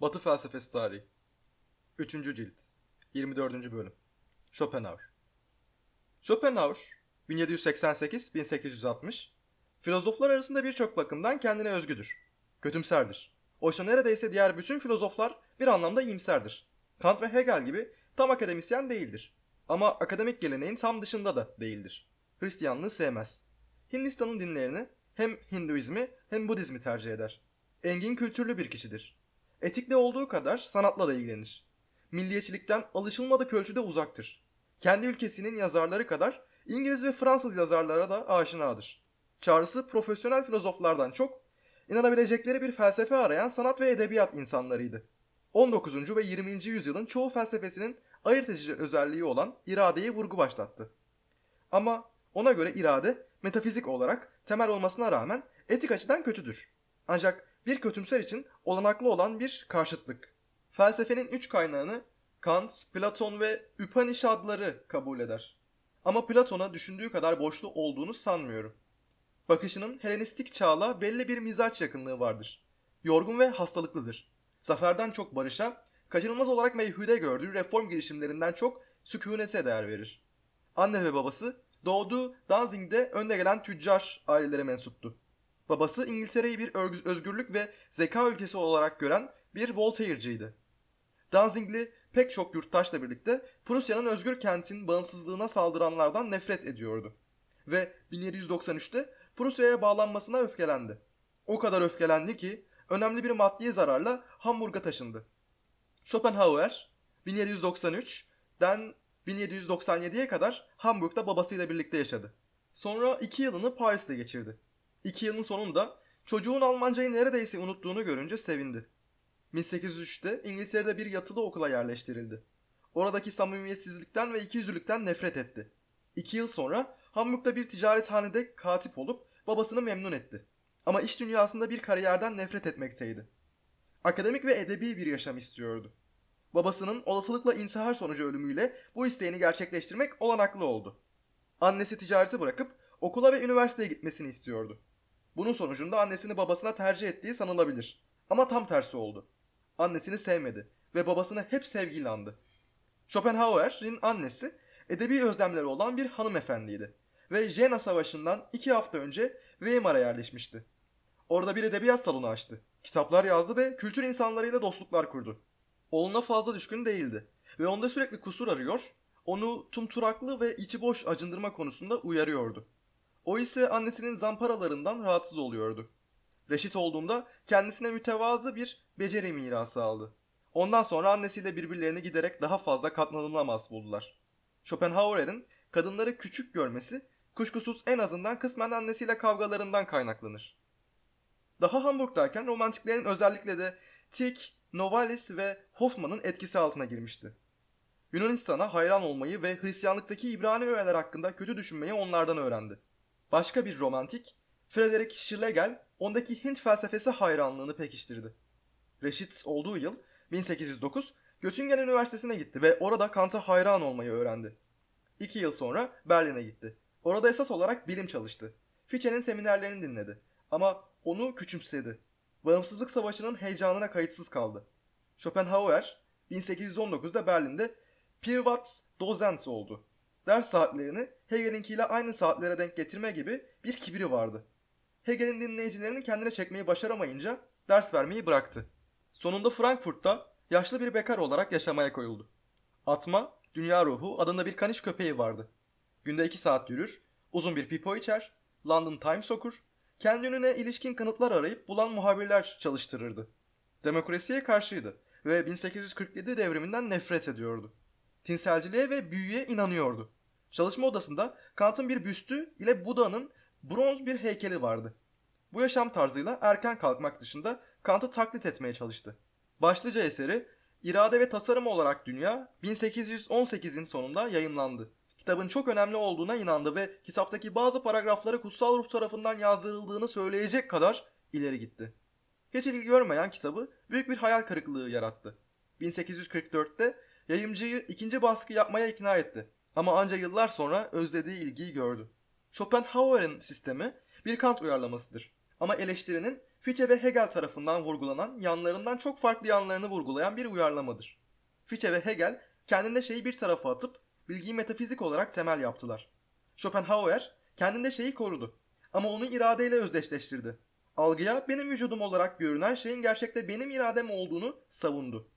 Batı Felsefesi Tarihi 3. Cilt 24. Bölüm Schopenhauer Schopenhauer 1788-1860 filozoflar arasında birçok bakımdan kendine özgüdür. Kötümserdir. Oysa neredeyse diğer bütün filozoflar bir anlamda iyimserdir. Kant ve Hegel gibi tam akademisyen değildir. Ama akademik geleneğin tam dışında da değildir. Hristiyanlığı sevmez. Hindistan'ın dinlerini hem Hinduizmi hem Budizmi tercih eder. Engin kültürlü bir kişidir. Etikle olduğu kadar sanatla da ilgilenir. Milliyetçilikten alışılmadık ölçüde uzaktır. Kendi ülkesinin yazarları kadar İngiliz ve Fransız yazarlara da aşinadır. Çağrısı profesyonel filozoflardan çok, inanabilecekleri bir felsefe arayan sanat ve edebiyat insanlarıydı. 19. ve 20. yüzyılın çoğu felsefesinin ayırt edici özelliği olan iradeyi vurgu başlattı. Ama ona göre irade metafizik olarak temel olmasına rağmen etik açıdan kötüdür. Ancak bir kötümser için olanaklı olan bir karşıtlık. Felsefenin üç kaynağını Kant, Platon ve Upanishadları kabul eder. Ama Platon'a düşündüğü kadar boşlu olduğunu sanmıyorum. Bakışının Helenistik çağla belli bir mizaç yakınlığı vardır. Yorgun ve hastalıklıdır. Zaferden çok barışa, kaçınılmaz olarak meyhude gördüğü reform girişimlerinden çok sükunete değer verir. Anne ve babası doğduğu Danzig'de önde gelen tüccar ailelere mensuptu. Babası İngiltere'yi bir özgürlük ve zeka ülkesi olarak gören bir Voltaire'ciydi. Danzigli pek çok yurttaşla birlikte Prusya'nın özgür kentin bağımsızlığına saldıranlardan nefret ediyordu. Ve 1793'te Prusya'ya bağlanmasına öfkelendi. O kadar öfkelendi ki önemli bir maddi zararla Hamburg'a taşındı. Schopenhauer 1793'den 1797'ye kadar Hamburg'da babasıyla birlikte yaşadı. Sonra iki yılını Paris'te geçirdi. İki yılın sonunda çocuğun Almancayı neredeyse unuttuğunu görünce sevindi. 1803'te İngiltere'de bir yatılı okula yerleştirildi. Oradaki samimiyetsizlikten ve ikiyüzlülükten nefret etti. İki yıl sonra Hamburg'da bir ticarethanede katip olup babasını memnun etti. Ama iş dünyasında bir kariyerden nefret etmekteydi. Akademik ve edebi bir yaşam istiyordu. Babasının olasılıkla intihar sonucu ölümüyle bu isteğini gerçekleştirmek olanaklı oldu. Annesi ticareti bırakıp okula ve üniversiteye gitmesini istiyordu. Bunun sonucunda annesini babasına tercih ettiği sanılabilir. Ama tam tersi oldu. Annesini sevmedi ve babasını hep sevgiyle andı. Schopenhauer'in annesi edebi özlemleri olan bir hanımefendiydi ve Jena Savaşı'ndan iki hafta önce Weimar'a yerleşmişti. Orada bir edebiyat salonu açtı. Kitaplar yazdı ve kültür insanlarıyla dostluklar kurdu. Oğluna fazla düşkün değildi ve onda sürekli kusur arıyor, onu tumturaklı ve içi boş acındırma konusunda uyarıyordu. O ise annesinin zamparalarından rahatsız oluyordu. Reşit olduğunda kendisine mütevazı bir beceri mirası aldı. Ondan sonra annesiyle birbirlerini giderek daha fazla katlanılamaz buldular. Schopenhauer'in kadınları küçük görmesi kuşkusuz en azından kısmen annesiyle kavgalarından kaynaklanır. Daha Hamburg'dayken romantiklerin özellikle de Tieck, Novalis ve Hoffman'ın etkisi altına girmişti. Yunanistan'a hayran olmayı ve Hristiyanlıktaki İbrani öğeler hakkında kötü düşünmeyi onlardan öğrendi. Başka bir romantik, Friedrich Schlegel, ondaki Hint felsefesi hayranlığını pekiştirdi. Reşit olduğu yıl 1809 Göttingen Üniversitesi'ne gitti ve orada Kant'a hayran olmayı öğrendi. İki yıl sonra Berlin'e gitti. Orada esas olarak bilim çalıştı. Fichte'nin seminerlerini dinledi. Ama onu küçümsedi. Bağımsızlık Savaşı'nın heyecanına kayıtsız kaldı. Schopenhauer 1819'da Berlin'de Privat Dozent oldu. Ders saatlerini Hegel'inkiyle aynı saatlere denk getirme gibi bir kibiri vardı. Hegel'in dinleyicilerini kendine çekmeyi başaramayınca ders vermeyi bıraktı. Sonunda Frankfurt'ta yaşlı bir bekar olarak yaşamaya koyuldu. Atma, Dünya Ruhu adında bir kaniş köpeği vardı. Günde iki saat yürür, uzun bir pipo içer, London Times okur, kendi önüne ilişkin kanıtlar arayıp bulan muhabirler çalıştırırdı. Demokrasiye karşıydı ve 1847 devriminden nefret ediyordu. Tinselciliğe ve büyüye inanıyordu. Çalışma odasında Kant'ın bir büstü ile Buda'nın bronz bir heykeli vardı. Bu yaşam tarzıyla erken kalkmak dışında Kant'ı taklit etmeye çalıştı. Başlıca eseri İrade ve Tasarım olarak Dünya 1818'in sonunda yayımlandı. Kitabın çok önemli olduğuna inandı ve kitaptaki bazı paragrafları kutsal ruh tarafından yazdırıldığını söyleyecek kadar ileri gitti. Hiç ilgi görmeyen kitabı büyük bir hayal kırıklığı yarattı. 1844'te yayımcıyı ikinci baskı yapmaya ikna etti. Ama ancak yıllar sonra özlediği ilgiyi gördü. Schopenhauer'in sistemi bir Kant uyarlamasıdır. Ama eleştirinin Fichte ve Hegel tarafından vurgulanan yanlarından çok farklı yanlarını vurgulayan bir uyarlamadır. Fichte ve Hegel kendinde şeyi bir tarafa atıp bilgiyi metafizik olarak temel yaptılar. Schopenhauer kendinde şeyi korudu ama onu iradeyle özdeşleştirdi. Algıya benim vücudum olarak görünen şeyin gerçekte benim iradem olduğunu savundu.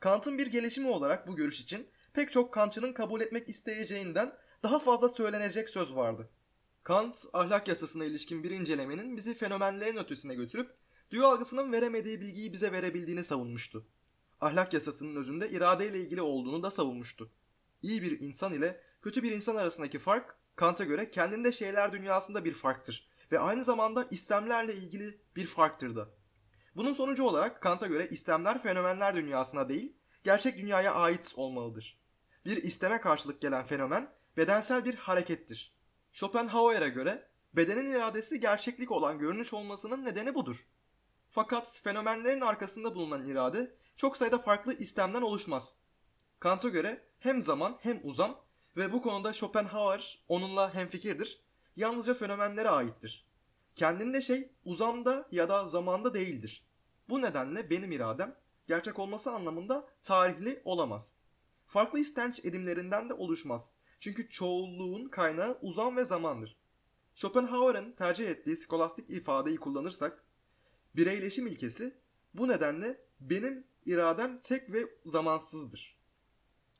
Kant'ın bir gelişimi olarak bu görüş için pek çok Kantçının kabul etmek isteyeceğinden daha fazla söylenecek söz vardı. Kant, ahlak yasasına ilişkin bir incelemenin bizi fenomenlerin ötesine götürüp duyu algısının veremediği bilgiyi bize verebildiğini savunmuştu. Ahlak yasasının özünde iradeyle ilgili olduğunu da savunmuştu. İyi bir insan ile kötü bir insan arasındaki fark Kant'a göre kendinde şeyler dünyasında bir farktır ve aynı zamanda istemlerle ilgili bir farktır da. Bunun sonucu olarak Kant'a göre istemler fenomenler dünyasına değil, gerçek dünyaya ait olmalıdır. Bir isteme karşılık gelen fenomen bedensel bir harekettir. Schopenhauer'a göre bedenin iradesi gerçeklik olan görünüş olmasının nedeni budur. Fakat fenomenlerin arkasında bulunan irade çok sayıda farklı istemden oluşmaz. Kant'a göre hem zaman hem uzam ve bu konuda Schopenhauer onunla hemfikirdir. Yalnızca fenomenlere aittir. Kendinde şey uzamda ya da zamanda değildir. Bu nedenle benim iradem gerçek olması anlamında tarihli olamaz. Farklı istenç edimlerinden de oluşmaz. Çünkü çoğulluğun kaynağı uzam ve zamandır. Schopenhauer'ın tercih ettiği skolastik ifadeyi kullanırsak, bireyleşim ilkesi bu nedenle benim iradem tek ve zamansızdır.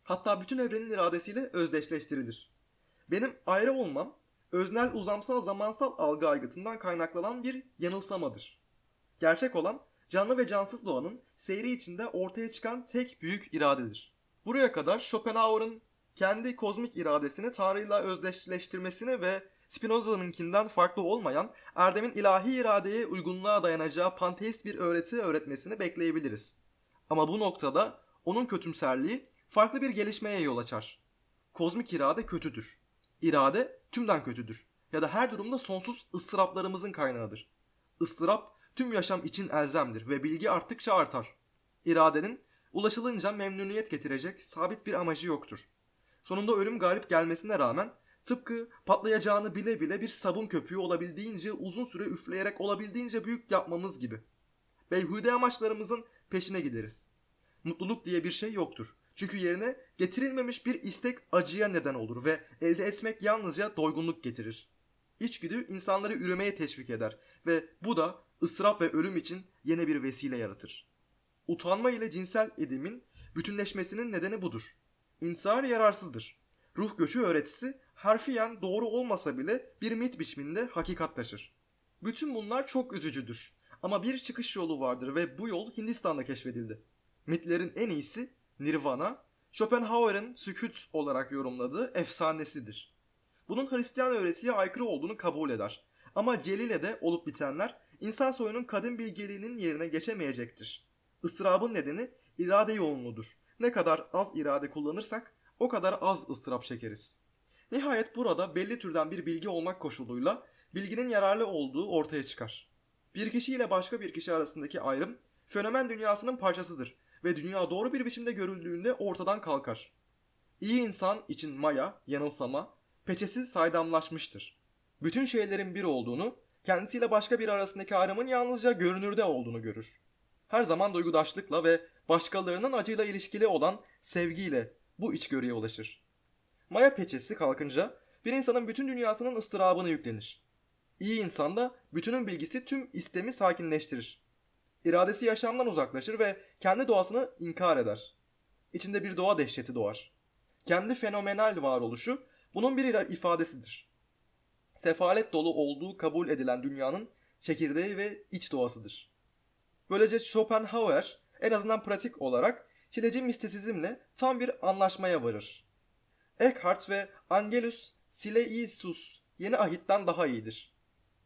Hatta bütün evrenin iradesiyle özdeşleştirilir. Benim ayrı olmam, öznel uzamsal zamansal algı aygıtından kaynaklanan bir yanılsamadır. Gerçek olan, canlı ve cansız doğanın seyri içinde ortaya çıkan tek büyük iradedir. Buraya kadar Schopenhauer'ın kendi kozmik iradesini Tanrı'yla özdeşleştirmesini ve Spinoza'nınkinden farklı olmayan Erdem'in ilahi iradeye uygunluğa dayanacağı panteist bir öğreti öğretmesini bekleyebiliriz. Ama bu noktada onun kötümserliği farklı bir gelişmeye yol açar. Kozmik irade kötüdür. İrade tümden kötüdür ya da her durumda sonsuz ıstıraplarımızın kaynağıdır. Istırap tüm yaşam için elzemdir ve bilgi arttıkça artar. İradenin ulaşılınca memnuniyet getirecek sabit bir amacı yoktur. Sonunda ölüm galip gelmesine rağmen tıpkı patlayacağını bile bile bir sabun köpüğü olabildiğince uzun süre üfleyerek olabildiğince büyük yapmamız gibi. Beyhude amaçlarımızın peşine gideriz. Mutluluk diye bir şey yoktur. Çünkü yerine getirilmemiş bir istek acıya neden olur ve elde etmek yalnızca doygunluk getirir. İçgüdü insanları üremeye teşvik eder ve bu da ısrap ve ölüm için yeni bir vesile yaratır. Utanma ile cinsel edimin bütünleşmesinin nedeni budur. İnsar yararsızdır. Ruh göçü öğretisi harfiyen doğru olmasa bile bir mit biçiminde hakikat taşır. Bütün bunlar çok üzücüdür. Ama bir çıkış yolu vardır ve bu yol Hindistan'da keşfedildi. Mitlerin en iyisi Nirvana, Schopenhauer'ın sükut olarak yorumladığı efsanesidir. Bunun Hristiyan öğretiye aykırı olduğunu kabul eder. Ama Celile'de olup bitenler insan soyunun kadim bilgeliğinin yerine geçemeyecektir. Isırabın nedeni irade yoğunluğudur. Ne kadar az irade kullanırsak o kadar az ıstırap çekeriz. Nihayet burada belli türden bir bilgi olmak koşuluyla bilginin yararlı olduğu ortaya çıkar. Bir kişi ile başka bir kişi arasındaki ayrım fenomen dünyasının parçasıdır ve dünya doğru bir biçimde görüldüğünde ortadan kalkar. İyi insan için maya, yanılsama, peçesi saydamlaşmıştır. Bütün şeylerin bir olduğunu, kendisiyle başka bir arasındaki ayrımın yalnızca görünürde olduğunu görür. Her zaman duygudaşlıkla ve başkalarının acıyla ilişkili olan sevgiyle bu içgörüye ulaşır. Maya peçesi kalkınca bir insanın bütün dünyasının ıstırabını yüklenir. İyi insanda bütünün bilgisi tüm istemi sakinleştirir. İradesi yaşamdan uzaklaşır ve kendi doğasını inkar eder. İçinde bir doğa dehşeti doğar. Kendi fenomenal varoluşu bunun bir ifadesidir. Sefalet dolu olduğu kabul edilen dünyanın çekirdeği ve iç doğasıdır. Böylece Schopenhauer en azından pratik olarak çileci mistisizmle tam bir anlaşmaya varır. Eckhart ve Angelus Silesius yeni ahitten daha iyidir.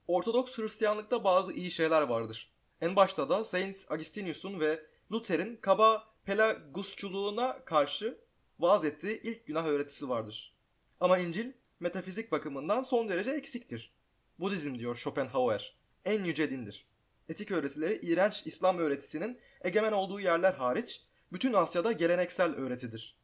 Ortodoks Hristiyanlıkta bazı iyi şeyler vardır. En başta da Saint Augustinus'un ve Luther'in kaba pelagusçuluğuna karşı vaaz ettiği ilk günah öğretisi vardır. Ama İncil metafizik bakımından son derece eksiktir. Budizm diyor Schopenhauer, en yüce dindir. Etik öğretileri iğrenç İslam öğretisinin egemen olduğu yerler hariç bütün Asya'da geleneksel öğretidir.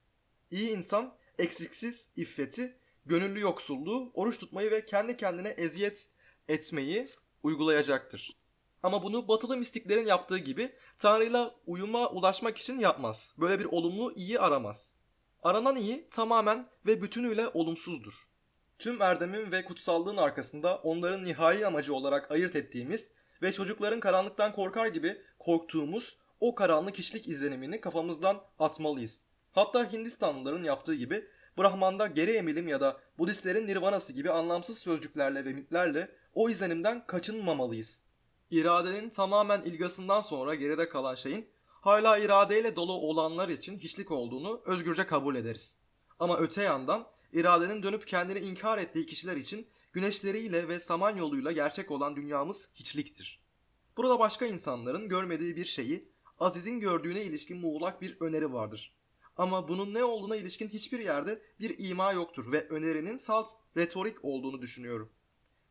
İyi insan eksiksiz iffeti, gönüllü yoksulluğu, oruç tutmayı ve kendi kendine eziyet etmeyi uygulayacaktır. Ama bunu batılı mistiklerin yaptığı gibi Tanrı'yla uyuma ulaşmak için yapmaz. Böyle bir olumlu iyi aramaz. Aranan iyi tamamen ve bütünüyle olumsuzdur. Tüm erdemin ve kutsallığın arkasında onların nihai amacı olarak ayırt ettiğimiz ve çocukların karanlıktan korkar gibi korktuğumuz o karanlık hiçlik izlenimini kafamızdan atmalıyız. Hatta Hindistanlıların yaptığı gibi Brahman'da geri emilim ya da Budistlerin nirvanası gibi anlamsız sözcüklerle ve mitlerle o izlenimden kaçınmamalıyız. İradenin tamamen ilgasından sonra geride kalan şeyin hala iradeyle dolu olanlar için hiçlik olduğunu özgürce kabul ederiz. Ama öte yandan iradenin dönüp kendini inkar ettiği kişiler için güneşleriyle ve samanyoluyla gerçek olan dünyamız hiçliktir. Burada başka insanların görmediği bir şeyi Aziz'in gördüğüne ilişkin muğlak bir öneri vardır. Ama bunun ne olduğuna ilişkin hiçbir yerde bir ima yoktur ve önerinin salt retorik olduğunu düşünüyorum.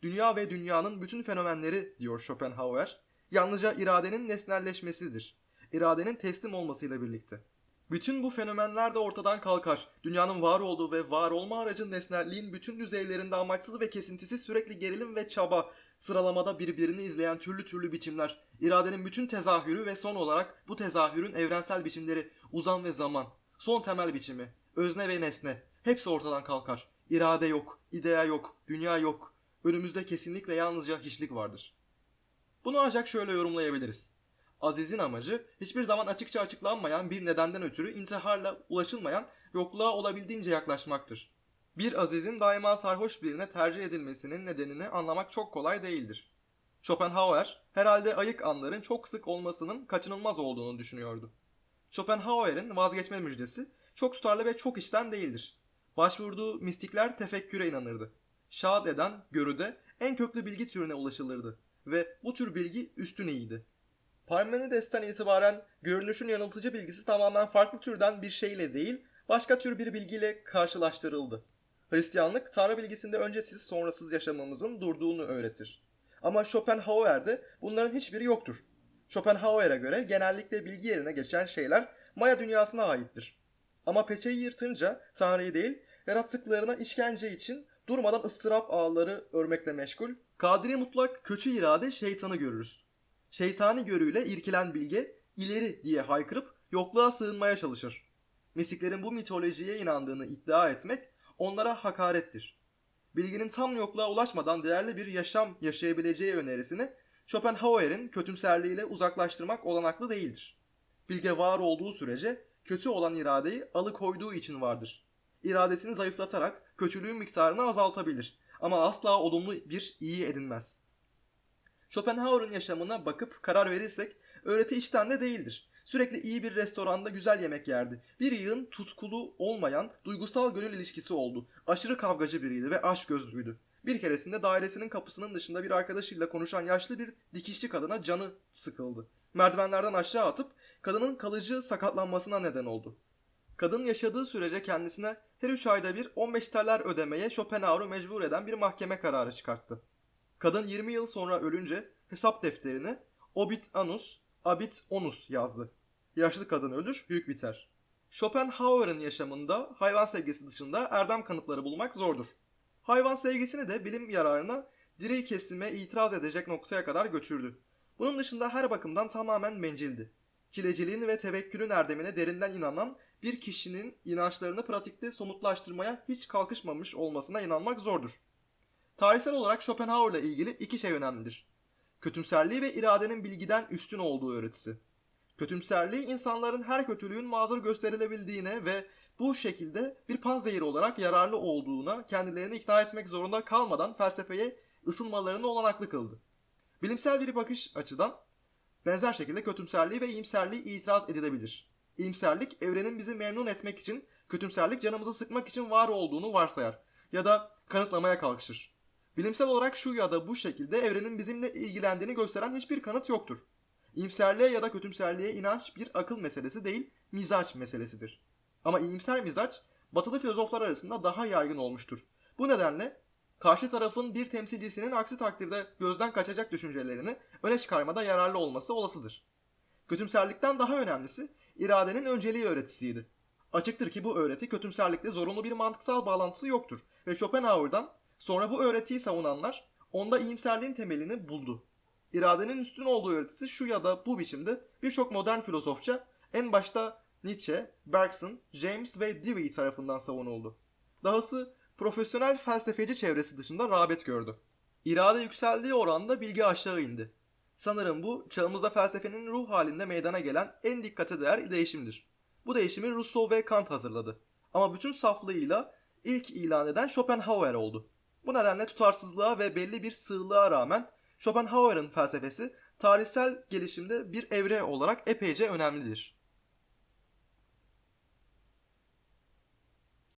Dünya ve dünyanın bütün fenomenleri diyor Schopenhauer, yalnızca iradenin nesnelleşmesidir. İradenin teslim olmasıyla birlikte. Bütün bu fenomenler de ortadan kalkar. Dünyanın var olduğu ve var olma aracın nesnelliğin bütün düzeylerinde amaçsız ve kesintisiz sürekli gerilim ve çaba, sıralamada birbirini izleyen türlü türlü biçimler, iradenin bütün tezahürü ve son olarak bu tezahürün evrensel biçimleri, uzam ve zaman, son temel biçimi, özne ve nesne, hepsi ortadan kalkar. İrade yok, idea yok, dünya yok. Önümüzde kesinlikle yalnızca hiçlik vardır. Bunu ancak şöyle yorumlayabiliriz. Aziz'in amacı hiçbir zaman açıkça açıklanmayan bir nedenden ötürü intiharla ulaşılmayan yokluğa olabildiğince yaklaşmaktır. Bir Aziz'in daima sarhoş birine tercih edilmesinin nedenini anlamak çok kolay değildir. Schopenhauer herhalde ayık anların çok sık olmasının kaçınılmaz olduğunu düşünüyordu. Schopenhauer'in vazgeçme müjdesi çok tutarlı ve çok içten değildir. Başvurduğu mistikler tefekküre inanırdı. Şahat eden görüde en köklü bilgi türüne ulaşılırdı ve bu tür bilgi üstün iyiydi. Parmenides'ten itibaren görünüşün yanıltıcı bilgisi tamamen farklı türden bir şeyle değil, başka tür bir bilgiyle karşılaştırıldı. Hristiyanlık, Tanrı bilgisinde öncesiz sonrasız yaşamamızın durduğunu öğretir. Ama Schopenhauer'de bunların hiçbiri yoktur. Schopenhauer'e göre genellikle bilgi yerine geçen şeyler Maya dünyasına aittir. Ama peçeyi yırtınca Tanrı'yı değil, yarattıklarına işkence için durmadan ıstırap ağları örmekle meşgul, kadiri mutlak kötü irade şeytanı görürüz. Şeytani görüyle irkilen bilge ileri diye haykırıp yokluğa sığınmaya çalışır. Mistiklerin bu mitolojiye inandığını iddia etmek onlara hakarettir. Bilginin tam yokluğa ulaşmadan değerli bir yaşam yaşayabileceği önerisini Schopenhauer'in kötümserliğiyle uzaklaştırmak olanaklı değildir. Bilge var olduğu sürece kötü olan iradeyi alıkoyduğu için vardır. İradesini zayıflatarak kötülüğün miktarını azaltabilir ama asla olumlu bir iyi edinmez. Schopenhauer'ın yaşamına bakıp karar verirsek öğreti içten de değildir. Sürekli iyi bir restoranda güzel yemek yerdi. Bir yığın tutkulu olmayan duygusal gönül ilişkisi oldu. Aşırı kavgacı biriydi ve aşk gözlüydü. Bir keresinde dairesinin kapısının dışında bir arkadaşıyla konuşan yaşlı bir dikişçi kadına canı sıkıldı. Merdivenlerden aşağı atıp kadının kalıcı sakatlanmasına neden oldu. Kadın yaşadığı sürece kendisine her 3 ayda bir 15 taler ödemeye Schopenhauer'u mecbur eden bir mahkeme kararı çıkarttı. Kadın 20 yıl sonra ölünce hesap defterine obit anus, abit onus yazdı. Yaşlı kadın ölür, yük biter. Schopenhauer'ın yaşamında hayvan sevgisi dışında erdem kanıtları bulmak zordur. Hayvan sevgisini de bilim yararına direği kesime itiraz edecek noktaya kadar götürdü. Bunun dışında her bakımdan tamamen mencildi. Çileciliğin ve tevekkülün erdemine derinden inanan bir kişinin inançlarını pratikte somutlaştırmaya hiç kalkışmamış olmasına inanmak zordur. Tarihsel olarak Schopenhauer'la ilgili iki şey önemlidir. Kötümserliği ve iradenin bilgiden üstün olduğu öğretisi. Kötümserliği insanların her kötülüğün mazur gösterilebildiğine ve bu şekilde bir panzehir olarak yararlı olduğuna kendilerini ikna etmek zorunda kalmadan felsefeye ısınmalarını olanaklı kıldı. Bilimsel bir bakış açıdan benzer şekilde kötümserliği ve iyimserliği itiraz edilebilir. İyimserlik evrenin bizi memnun etmek için, kötümserlik canımızı sıkmak için var olduğunu varsayar ya da kanıtlamaya kalkışır. Bilimsel olarak şu ya da bu şekilde evrenin bizimle ilgilendiğini gösteren hiçbir kanıt yoktur. İyimserliğe ya da kötümserliğe inanç bir akıl meselesi değil, mizaç meselesidir. Ama iyimser mizaç, batılı filozoflar arasında daha yaygın olmuştur. Bu nedenle karşı tarafın bir temsilcisinin aksi takdirde gözden kaçacak düşüncelerini öne çıkarmada yararlı olması olasıdır. Kötümserlikten daha önemlisi iradenin önceliği öğretisiydi. Açıktır ki bu öğreti kötümserlikle zorunlu bir mantıksal bağlantısı yoktur ve Schopenhauer'dan sonra bu öğretiyi savunanlar onda iyimserliğin temelini buldu. İradenin üstün olduğu öğretisi şu ya da bu biçimde birçok modern filozofça en başta Nietzsche, Bergson, James ve Dewey tarafından savunuldu. Dahası profesyonel felsefeci çevresi dışında rağbet gördü. İrade yükseldiği oranda bilgi aşağı indi. Sanırım bu çağımızda felsefenin ruh halinde meydana gelen en dikkate değer değişimdir. Bu değişimi Rousseau ve Kant hazırladı. Ama bütün saflığıyla ilk ilan eden Schopenhauer oldu. Bu nedenle tutarsızlığa ve belli bir sığlığa rağmen Schopenhauer'ın felsefesi tarihsel gelişimde bir evre olarak epeyce önemlidir.